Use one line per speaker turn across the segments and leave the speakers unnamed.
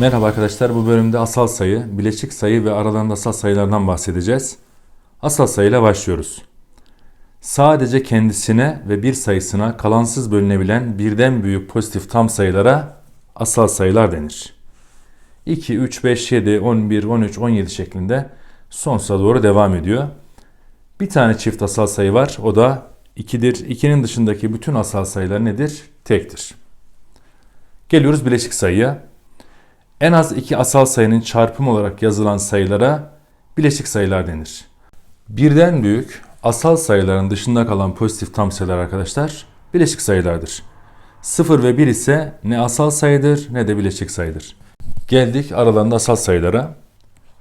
Merhaba arkadaşlar. Bu bölümde asal sayı, bileşik sayı ve aralarında asal sayılardan bahsedeceğiz. Asal sayıyla başlıyoruz. Sadece kendisine ve bir sayısına kalansız bölünebilen birden büyük pozitif tam sayılara asal sayılar denir. 2, 3, 5, 7, 11, 13, 17 şeklinde sonsuza doğru devam ediyor. Bir tane çift asal sayı var. O da 2'dir. 2'nin dışındaki bütün asal sayılar nedir? Tektir. Geliyoruz bileşik sayıya. En az iki asal sayının çarpımı olarak yazılan sayılara bileşik sayılar denir. Birden büyük asal sayıların dışında kalan pozitif tam sayılar arkadaşlar bileşik sayılardır. 0 ve 1 ise ne asal sayıdır ne de bileşik sayıdır. Geldik aralarında asal sayılara.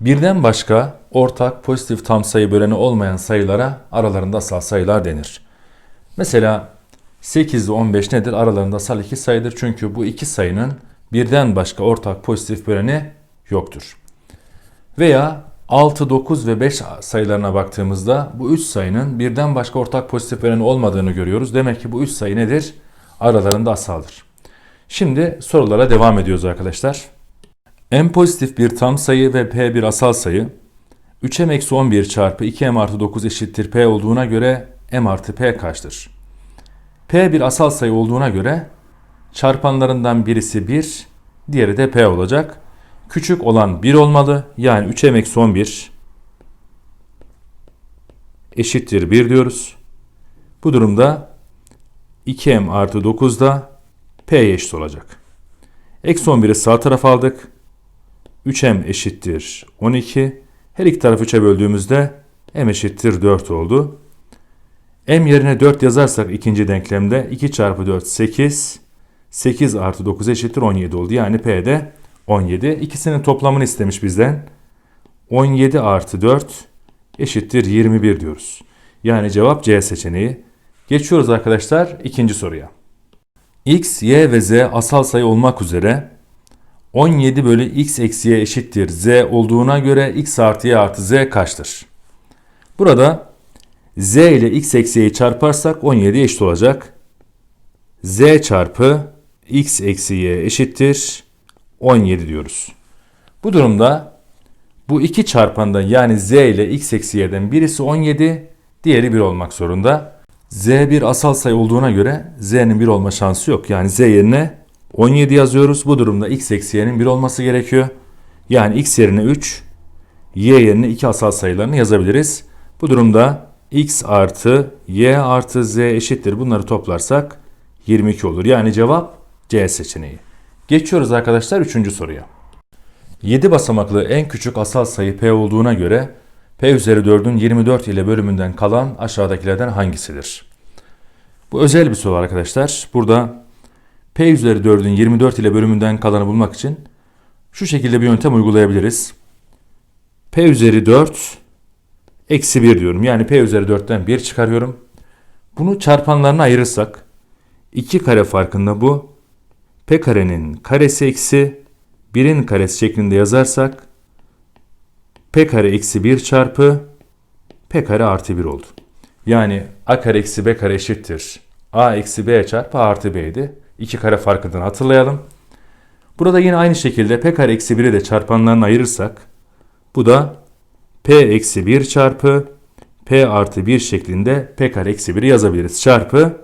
Birden başka ortak pozitif tam sayı böleni olmayan sayılara aralarında asal sayılar denir. Mesela 8 ile 15 nedir? Aralarında asal iki sayıdır. Çünkü bu iki sayının birden başka ortak pozitif böleni yoktur. Veya 6, 9 ve 5 sayılarına baktığımızda bu 3 sayının birden başka ortak pozitif böleni olmadığını görüyoruz. Demek ki bu 3 sayı nedir? Aralarında asaldır. Şimdi sorulara devam ediyoruz arkadaşlar. M pozitif bir tam sayı ve P bir asal sayı 3m eksi 11 çarpı 2m artı 9 eşittir P olduğuna göre m artı P kaçtır? P bir asal sayı olduğuna göre çarpanlarından birisi 1, diğeri de P olacak. Küçük olan 1 olmalı. Yani 3m eksi 11 eşittir 1 diyoruz. Bu durumda 2m artı 9 da P'ye eşit olacak. Eksi 11'i sağ tarafa aldık. 3m eşittir 12. Her iki tarafı 3'e böldüğümüzde m eşittir 4 oldu. m yerine 4 yazarsak ikinci denklemde 2 çarpı 4 8. 8 artı 9 eşittir 17 oldu. Yani P'de 17. İkisinin toplamını istemiş bizden. 17 artı 4 eşittir 21 diyoruz. Yani cevap C seçeneği. Geçiyoruz arkadaşlar ikinci soruya. X, Y ve Z asal sayı olmak üzere 17 bölü X eksi Y eşittir Z olduğuna göre X artı Y artı Z kaçtır? Burada Z ile X eksi Y'yi çarparsak 17 eşit olacak. Z çarpı X eksi Y eşittir 17 diyoruz. Bu durumda bu iki çarpanda yani Z ile X eksi Y'den birisi 17, diğeri 1 olmak zorunda. Z bir asal sayı olduğuna göre Z'nin 1 olma şansı yok. Yani Z yerine 17 yazıyoruz. Bu durumda X eksi Y'nin 1 olması gerekiyor. Yani X yerine 3, Y yerine 2 asal sayılarını yazabiliriz. Bu durumda X artı Y artı Z eşittir. Bunları toplarsak 22 olur. Yani cevap C seçeneği. Geçiyoruz arkadaşlar 3. soruya. 7 basamaklı en küçük asal sayı P olduğuna göre P üzeri 4'ün 24 ile bölümünden kalan aşağıdakilerden hangisidir? Bu özel bir soru arkadaşlar. Burada P üzeri 4'ün 24 ile bölümünden kalanı bulmak için şu şekilde bir yöntem uygulayabiliriz. P üzeri 4 eksi 1 diyorum. Yani P üzeri 4'ten 1 çıkarıyorum. Bunu çarpanlarına ayırırsak 2 kare farkında bu P karenin karesi eksi 1'in karesi şeklinde yazarsak P kare eksi 1 çarpı P kare artı 1 oldu. Yani A kare eksi B kare eşittir. A eksi B çarpı A artı B'ydi. İki kare farkından hatırlayalım. Burada yine aynı şekilde P kare eksi 1'i de çarpanlarına ayırırsak bu da P eksi 1 çarpı P artı 1 şeklinde P kare eksi 1'i yazabiliriz. Çarpı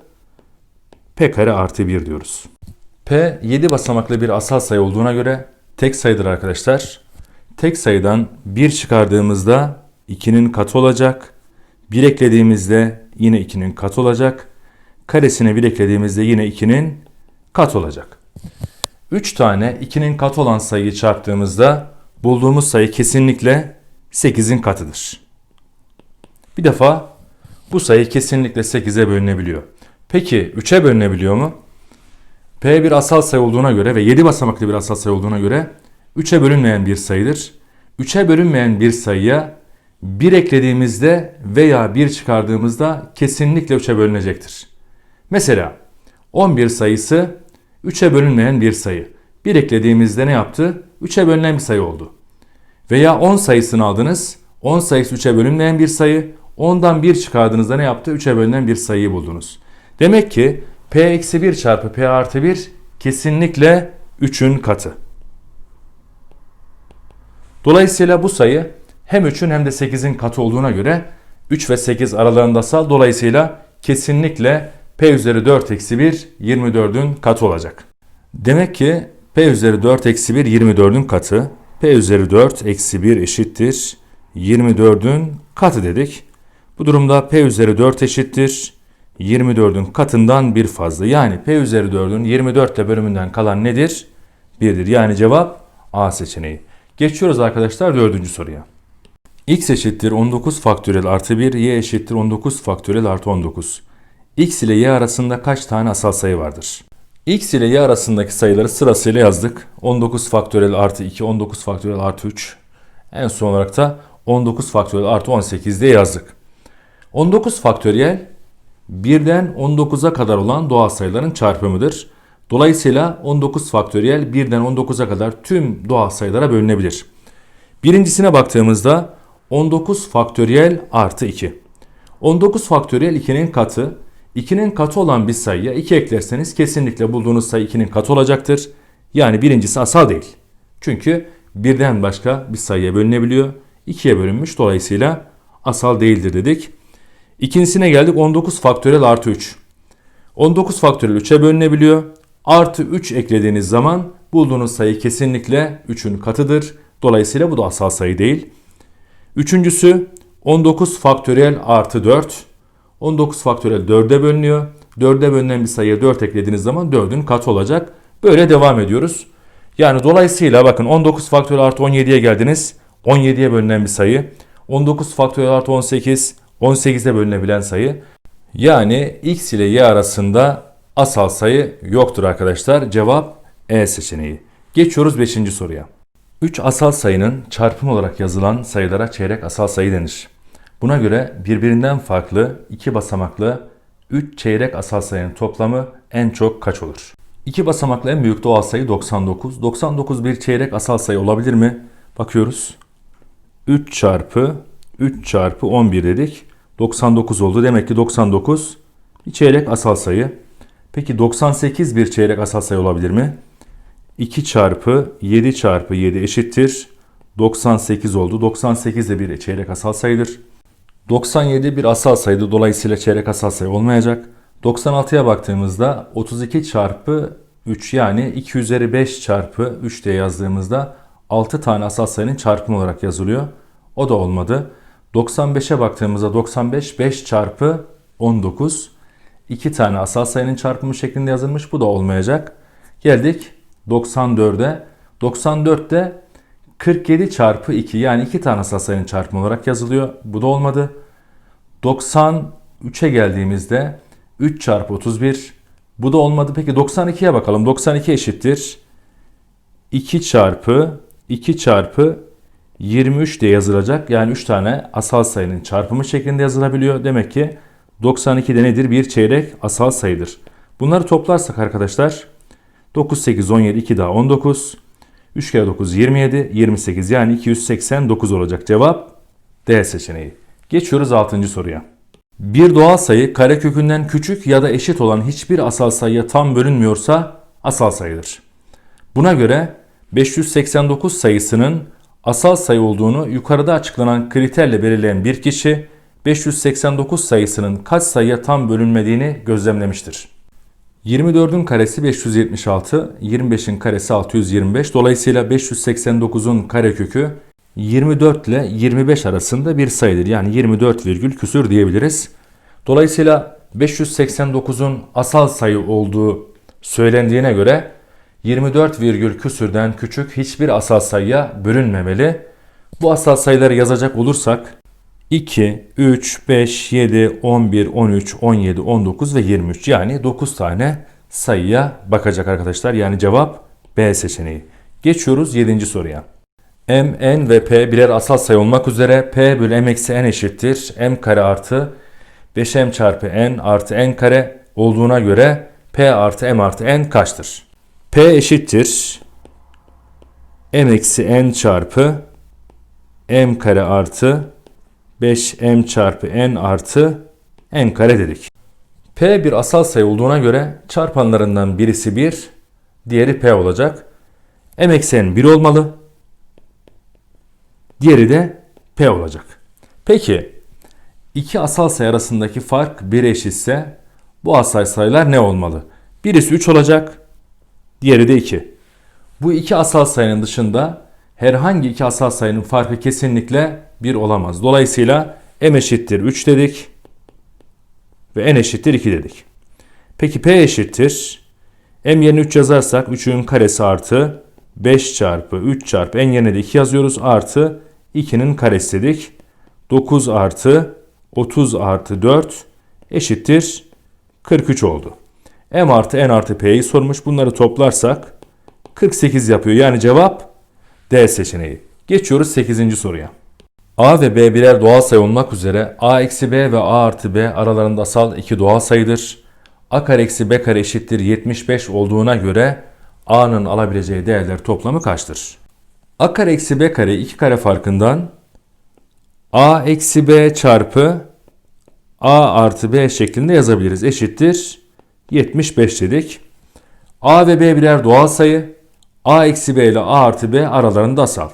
P kare artı 1 diyoruz. P 7 basamaklı bir asal sayı olduğuna göre tek sayıdır arkadaşlar. Tek sayıdan 1 çıkardığımızda 2'nin katı olacak. 1 eklediğimizde yine 2'nin katı olacak. Karesine 1 eklediğimizde yine 2'nin kat olacak. 3 tane 2'nin katı olan sayıyı çarptığımızda bulduğumuz sayı kesinlikle 8'in katıdır. Bir defa bu sayı kesinlikle 8'e bölünebiliyor. Peki 3'e bölünebiliyor mu? P bir asal sayı olduğuna göre ve 7 basamaklı bir asal sayı olduğuna göre 3'e bölünmeyen bir sayıdır. 3'e bölünmeyen bir sayıya 1 eklediğimizde veya 1 çıkardığımızda kesinlikle 3'e bölünecektir. Mesela 11 sayısı 3'e bölünmeyen bir sayı. 1 eklediğimizde ne yaptı? 3'e bölünen bir sayı oldu. Veya 10 sayısını aldınız. 10 sayısı 3'e bölünmeyen bir sayı. 10'dan 1 çıkardığınızda ne yaptı? 3'e bölünen bir sayıyı buldunuz. Demek ki P eksi 1 çarpı P artı 1 kesinlikle 3'ün katı. Dolayısıyla bu sayı hem 3'ün hem de 8'in katı olduğuna göre 3 ve 8 aralarındasal. Dolayısıyla kesinlikle p üzeri 4 eksi 1 24'ün katı olacak. Demek ki p üzeri 4 eksi 1 24'ün katı. p üzeri 4 eksi 1 eşittir 24'ün katı dedik. Bu durumda p üzeri 4 eşittir 24'ün katından bir fazla. Yani p üzeri 4'ün 24 ile bölümünden kalan nedir? 1'dir. Yani cevap A seçeneği. Geçiyoruz arkadaşlar dördüncü soruya. x eşittir 19 faktöriyel artı 1, y eşittir 19 faktöriyel artı 19. x ile y arasında kaç tane asal sayı vardır? x ile y arasındaki sayıları sırasıyla yazdık. 19 faktöriyel artı 2, 19 faktöriyel artı 3. En son olarak da 19 faktöriyel artı 18 diye yazdık. 19 faktöriyel 1'den 19'a kadar olan doğal sayıların çarpımıdır. Dolayısıyla 19 faktöriyel 1'den 19'a kadar tüm doğal sayılara bölünebilir. Birincisine baktığımızda 19 faktöriyel artı 2. 19 faktöriyel 2'nin katı. 2'nin katı olan bir sayıya 2 eklerseniz kesinlikle bulduğunuz sayı 2'nin katı olacaktır. Yani birincisi asal değil. Çünkü birden başka bir sayıya bölünebiliyor. 2'ye bölünmüş dolayısıyla asal değildir dedik. İkincisine geldik 19 faktöriyel artı 3. 19 faktöriyel 3'e bölünebiliyor. Artı 3 eklediğiniz zaman bulduğunuz sayı kesinlikle 3'ün katıdır. Dolayısıyla bu da asal sayı değil. Üçüncüsü 19 faktöriyel artı 4. 19 faktöriyel 4'e bölünüyor. 4'e bölünen bir sayıya 4 eklediğiniz zaman 4'ün katı olacak. Böyle devam ediyoruz. Yani dolayısıyla bakın 19 faktöriyel artı 17'ye geldiniz. 17'ye bölünen bir sayı. 19 faktöriyel artı 18, 18'e bölünebilen sayı. Yani x ile y arasında asal sayı yoktur arkadaşlar. Cevap E seçeneği. Geçiyoruz 5. soruya. 3 asal sayının çarpımı olarak yazılan sayılara çeyrek asal sayı denir. Buna göre birbirinden farklı iki basamaklı 3 çeyrek asal sayının toplamı en çok kaç olur? 2 basamaklı en büyük doğal sayı 99. 99 bir çeyrek asal sayı olabilir mi? Bakıyoruz. 3 çarpı 3 çarpı 11 dedik. 99 oldu. Demek ki 99 bir çeyrek asal sayı. Peki 98 bir çeyrek asal sayı olabilir mi? 2 çarpı 7 çarpı 7 eşittir. 98 oldu. 98 de bir çeyrek asal sayıdır. 97 bir asal sayıdı. Dolayısıyla çeyrek asal sayı olmayacak. 96'ya baktığımızda 32 çarpı 3 yani 2 üzeri 5 çarpı 3 diye yazdığımızda 6 tane asal sayının çarpımı olarak yazılıyor. O da olmadı. 95'e baktığımızda 95 5 çarpı 19. 2 tane asal sayının çarpımı şeklinde yazılmış. Bu da olmayacak. Geldik 94'e. 94'te 47 çarpı 2 yani 2 tane asal sayının çarpımı olarak yazılıyor. Bu da olmadı. 93'e geldiğimizde 3 çarpı 31 bu da olmadı. Peki 92'ye bakalım. 92 eşittir. 2 çarpı 2 çarpı 23 diye yazılacak. Yani 3 tane asal sayının çarpımı şeklinde yazılabiliyor. Demek ki 92'de nedir? Bir çeyrek asal sayıdır. Bunları toplarsak arkadaşlar 9, 8, 17, 2 daha 19. 3 kere 9, 27, 28 yani 289 olacak cevap D seçeneği. Geçiyoruz 6. soruya. Bir doğal sayı karekökünden küçük ya da eşit olan hiçbir asal sayıya tam bölünmüyorsa asal sayıdır. Buna göre 589 sayısının asal sayı olduğunu yukarıda açıklanan kriterle belirleyen bir kişi 589 sayısının kaç sayıya tam bölünmediğini gözlemlemiştir. 24'ün karesi 576, 25'in karesi 625. Dolayısıyla 589'un karekökü 24 ile 25 arasında bir sayıdır. Yani 24 virgül küsür diyebiliriz. Dolayısıyla 589'un asal sayı olduğu söylendiğine göre 24 virgül küsürden küçük hiçbir asal sayıya bölünmemeli. Bu asal sayıları yazacak olursak 2, 3, 5, 7, 11, 13, 17, 19 ve 23 yani 9 tane sayıya bakacak arkadaşlar. Yani cevap B seçeneği. Geçiyoruz 7. soruya. M, N ve P birer asal sayı olmak üzere P bölü M eksi N eşittir. M kare artı 5M çarpı N artı N kare olduğuna göre P artı M artı N kaçtır? P eşittir. M eksi N çarpı M kare artı 5m çarpı n artı n kare dedik. P bir asal sayı olduğuna göre çarpanlarından birisi 1, diğeri P olacak. M eksi n 1 olmalı. Diğeri de P olacak. Peki iki asal sayı arasındaki fark 1 eşitse bu asal sayılar ne olmalı? Birisi 3 olacak, diğeri de 2. Bu iki asal sayının dışında herhangi iki asal sayının farkı kesinlikle 1 olamaz. Dolayısıyla m eşittir 3 dedik ve n eşittir 2 dedik. Peki p eşittir m yerine 3 yazarsak 3'ün karesi artı 5 çarpı 3 çarpı n yerine de 2 yazıyoruz artı 2'nin karesi dedik. 9 artı 30 artı 4 eşittir 43 oldu. M artı N artı P'yi sormuş. Bunları toplarsak 48 yapıyor. Yani cevap D seçeneği. Geçiyoruz 8. soruya. A ve B birer doğal sayı olmak üzere A eksi B ve A artı B aralarında asal iki doğal sayıdır. A kare eksi B kare eşittir 75 olduğuna göre A'nın alabileceği değerler toplamı kaçtır? A kare eksi B kare iki kare farkından A eksi B çarpı A artı B şeklinde yazabiliriz. Eşittir 75 dedik. A ve B birer doğal sayı. A eksi B ile A artı B aralarında asal.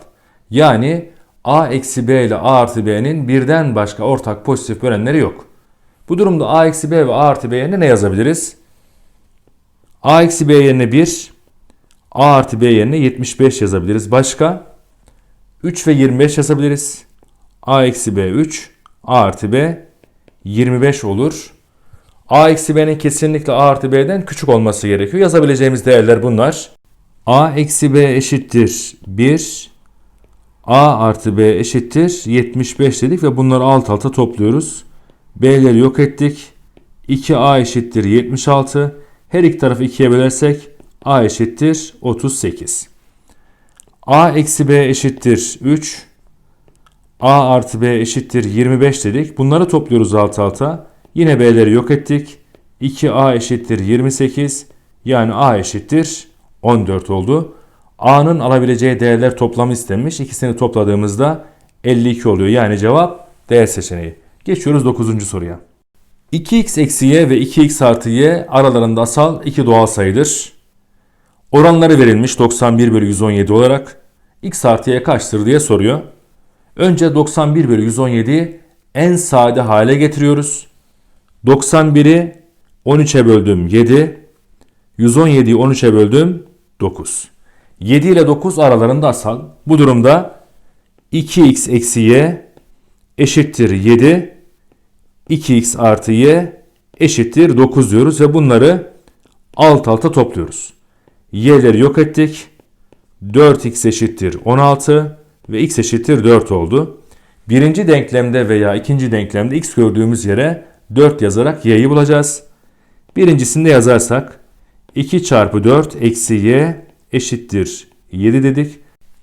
Yani A eksi B ile A artı B'nin birden başka ortak pozitif bölenleri yok. Bu durumda A eksi B ve A artı B yerine ne yazabiliriz? A eksi B yerine 1, A artı B yerine 75 yazabiliriz. Başka? 3 ve 25 yazabiliriz. A eksi B 3, A artı B 25 olur. A eksi B'nin kesinlikle A artı B'den küçük olması gerekiyor. Yazabileceğimiz değerler bunlar. A eksi B eşittir 1. A artı B eşittir 75 dedik ve bunları alt alta topluyoruz. B'leri yok ettik. 2A eşittir 76. Her iki tarafı 2'ye bölersek A eşittir 38. A eksi B eşittir 3. A artı B eşittir 25 dedik. Bunları topluyoruz alt alta. Yine B'leri yok ettik. 2A eşittir 28. Yani A eşittir 14 oldu. A'nın alabileceği değerler toplamı istenmiş. İkisini topladığımızda 52 oluyor. Yani cevap D seçeneği. Geçiyoruz 9. soruya. 2x eksi y ve 2x artı y aralarında asal iki doğal sayıdır. Oranları verilmiş 91 bölü 117 olarak x artı y kaçtır diye soruyor. Önce 91 bölü 117'yi en sade hale getiriyoruz. 91'i 13'e böldüm 7. 117'yi 13'e böldüm 9. 7 ile 9 aralarında asal. Bu durumda 2x eksi y eşittir 7. 2x artı y eşittir 9 diyoruz ve bunları alt alta topluyoruz. y'leri yok ettik. 4x eşittir 16 ve x eşittir 4 oldu. Birinci denklemde veya ikinci denklemde x gördüğümüz yere 4 yazarak y'yi bulacağız. Birincisinde yazarsak 2 çarpı 4 eksi y eşittir 7 dedik.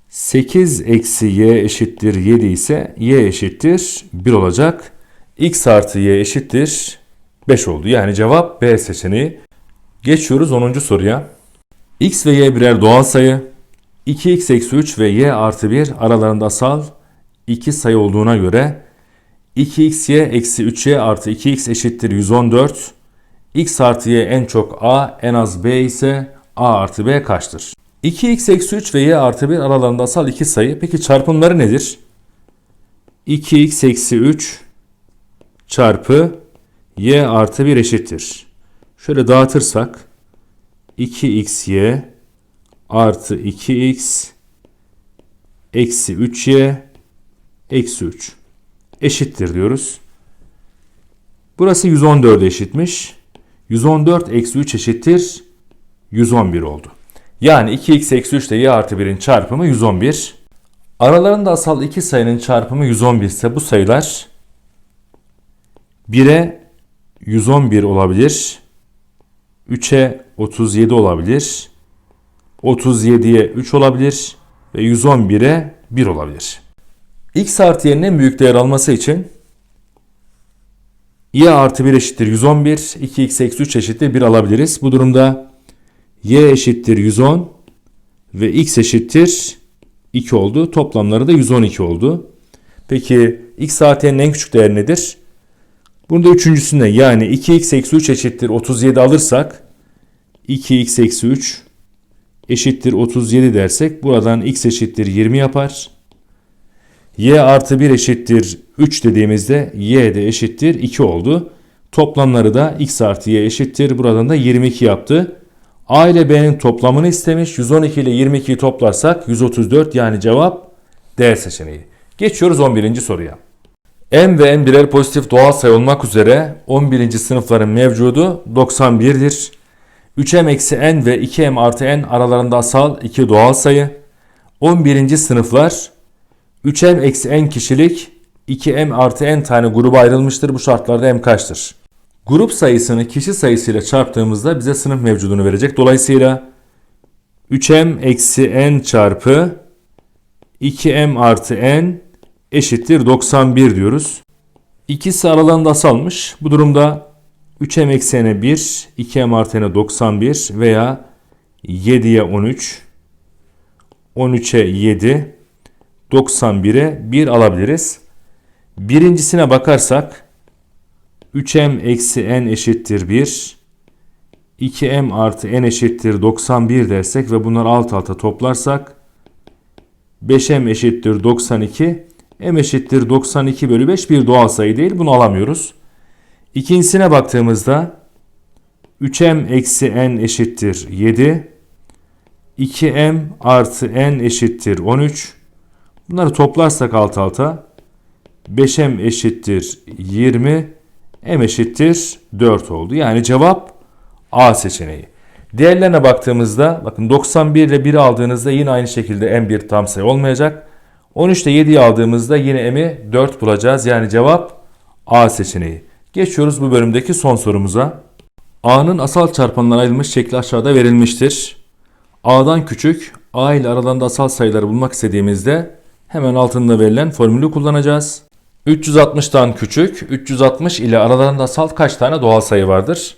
8 eksi y eşittir 7 ise y eşittir 1 olacak. x artı y eşittir 5 oldu. Yani cevap B seçeneği. Geçiyoruz 10. soruya. x ve y birer doğal sayı. 2x eksi 3 ve y artı 1 aralarında asal iki sayı olduğuna göre 2xy eksi 3y artı 2x eşittir 114. x artı y en çok a en az b ise a artı b kaçtır? 2x eksi 3 ve y artı 1 aralarında asal iki sayı. Peki çarpımları nedir? 2x eksi 3 çarpı y artı 1 eşittir. Şöyle dağıtırsak 2xy artı 2x eksi 3y eksi 3 eşittir diyoruz. Burası 114 eşitmiş. 114 eksi 3 eşittir 111 oldu. Yani 2x eksi 3 ile y artı 1'in çarpımı 111. Aralarında asal iki sayının çarpımı 111 ise bu sayılar 1'e 111 olabilir. 3'e 37 olabilir. 37'ye 3 olabilir. Ve 111'e 1 olabilir. X artı y'nin en büyük değer alması için y artı 1 eşittir 111, 2x eksi 3 eşittir 1 alabiliriz. Bu durumda y eşittir 110 ve x eşittir 2 oldu. Toplamları da 112 oldu. Peki x artı y'nin en küçük değeri nedir? Bunu da üçüncüsünde yani 2x eksi 3 eşittir 37 alırsak 2x eksi 3 eşittir 37 dersek buradan x eşittir 20 yapar. Y artı 1 eşittir 3 dediğimizde y de eşittir 2 oldu. Toplamları da x artı y eşittir. Buradan da 22 yaptı. A ile B'nin toplamını istemiş. 112 ile 22'yi toplarsak 134 yani cevap D seçeneği. Geçiyoruz 11. soruya. M ve N birer pozitif doğal sayı olmak üzere 11. sınıfların mevcudu 91'dir. 3M eksi N ve 2M artı N aralarında asal iki doğal sayı. 11. sınıflar 3M eksi N kişilik 2M artı N tane gruba ayrılmıştır. Bu şartlarda M kaçtır? Grup sayısını kişi sayısıyla çarptığımızda bize sınıf mevcudunu verecek. Dolayısıyla 3M eksi N çarpı 2M artı N eşittir 91 diyoruz. İkisi aralarında asalmış. Bu durumda 3M eksi N'e 1, 2M artı N'e 91 veya 7'ye 13, 13'e 7, 91'e 1 alabiliriz. Birincisine bakarsak 3m eksi n eşittir 1. 2m artı n eşittir 91 dersek ve bunları alt alta toplarsak 5m eşittir 92. m eşittir 92 bölü 5 bir doğal sayı değil. Bunu alamıyoruz. İkincisine baktığımızda 3m eksi n eşittir 7. 2m artı n eşittir 13. Bunları toplarsak alt alta 5m eşittir 20. m eşittir 4 oldu. Yani cevap A seçeneği. Diğerlerine baktığımızda bakın 91 ile 1 aldığınızda yine aynı şekilde m bir tam sayı olmayacak. 13 ile 7'yi aldığımızda yine m'i 4 bulacağız. Yani cevap A seçeneği. Geçiyoruz bu bölümdeki son sorumuza. A'nın asal çarpanlara ayrılmış şekli aşağıda verilmiştir. A'dan küçük, A ile aralarında asal sayıları bulmak istediğimizde hemen altında verilen formülü kullanacağız. 360'tan küçük, 360 ile aralarında asal kaç tane doğal sayı vardır?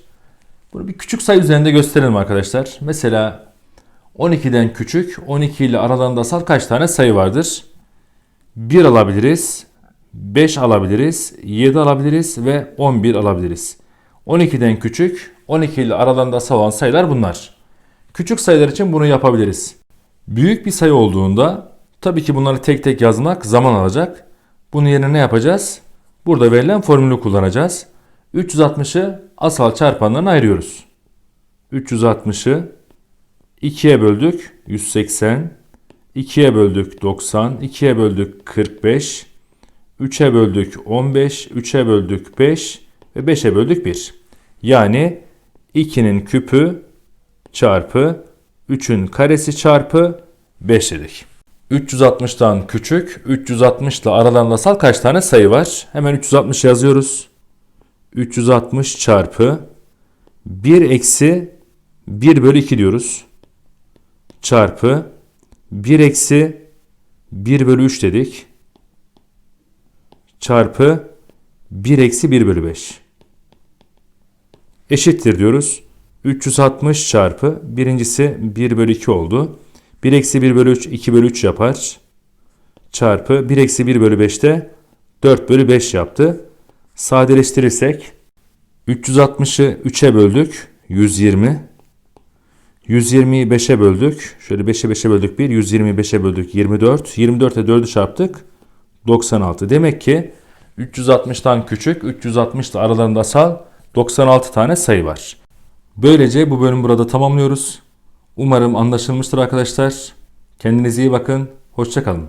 Bunu bir küçük sayı üzerinde gösterelim arkadaşlar. Mesela 12'den küçük, 12 ile aralarında asal kaç tane sayı vardır? 1 alabiliriz, 5 alabiliriz, 7 alabiliriz ve 11 alabiliriz. 12'den küçük, 12 ile aralarında asal olan sayılar bunlar. Küçük sayılar için bunu yapabiliriz. Büyük bir sayı olduğunda tabii ki bunları tek tek yazmak zaman alacak. Bunun yerine ne yapacağız? Burada verilen formülü kullanacağız. 360'ı asal çarpanlarına ayırıyoruz. 360'ı 2'ye böldük 180, 2'ye böldük 90, 2'ye böldük 45, 3'e böldük 15, 3'e böldük 5 ve 5'e böldük 1. Yani 2'nin küpü çarpı 3'ün karesi çarpı 5 dedik. 360'tan küçük, 360 ile aralarında kaç tane sayı var? Hemen 360 yazıyoruz. 360 çarpı 1 eksi 1 bölü 2 diyoruz. Çarpı 1 eksi 1 bölü 3 dedik. Çarpı 1 eksi 1 bölü 5. Eşittir diyoruz. 360 çarpı birincisi 1 bölü 2 oldu. 1 eksi 1 bölü 3 2 bölü 3 yapar. Çarpı 1 eksi 1 bölü 5 de 4 bölü 5 yaptı. Sadeleştirirsek 360'ı 3'e böldük. 120. 120'yi 5'e böldük. Şöyle 5'e 5'e böldük 1. 120'yi 5'e böldük 24. 24'e 4'ü çarptık. 96. Demek ki 360'tan küçük, 360 ile aralarında asal 96 tane sayı var. Böylece bu bölüm burada tamamlıyoruz. Umarım anlaşılmıştır arkadaşlar. Kendinize iyi bakın. Hoşçakalın.